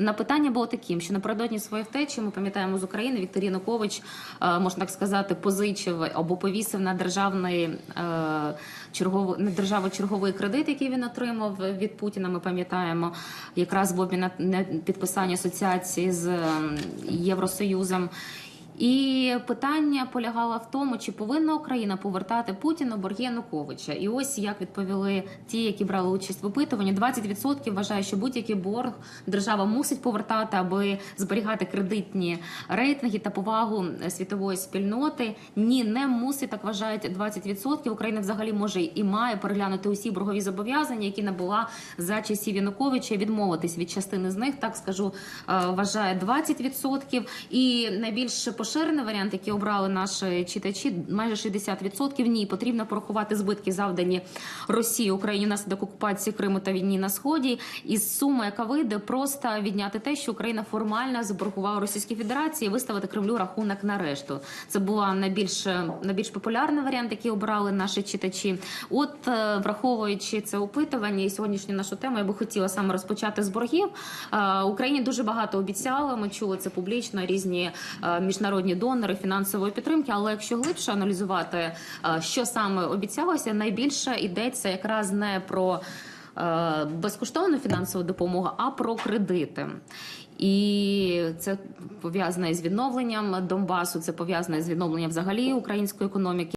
На питання було таким, що напередодні своєї втечі ми пам'ятаємо з України Віктор Янукович, е, можна так сказати, позичив або повісив на державний е, черговий на державу черговий кредит, який він отримав від Путіна. Ми пам'ятаємо якраз в обмін на підписання асоціації з Євросоюзом. І питання полягало в тому, чи повинна Україна повертати Путіну борги Януковича. І ось як відповіли ті, які брали участь в опитуванні. 20% вважає, що будь-який борг держава мусить повертати, аби зберігати кредитні рейтинги та повагу світової спільноти. Ні, не мусить так вважають 20%. Україна взагалі може і має переглянути усі боргові зобов'язання, які набула за часів Януковича, відмовитись від частини з них. Так скажу, е, вважає 20%. І найбільше найбільш поширений варіант, який обрали наші читачі, майже 60%. Ні, потрібно порахувати збитки, завдані Росії Україні внаслідок окупації Криму та війні на сході. І сума, яка вийде, просто відняти те, що Україна формально заборгувала Російській Федерації, виставити Кремлю рахунок на решту. Це була найбільш найбільш популярний варіант, який обрали наші читачі. От е, враховуючи це опитування і сьогоднішню нашу тему, я би хотіла саме розпочати з боргів. Е, Україні дуже багато обіцяли. Ми чули це публічно. Різні е, міжнародні донори фінансової підтримки. Але якщо глибше аналізувати, е, що саме обіцялося, найбільше йдеться якраз не про е, безкоштовну фінансову допомогу, а про кредити. І це пов'язане з відновленням Донбасу, це пов'язане з відновленням взагалі української економіки.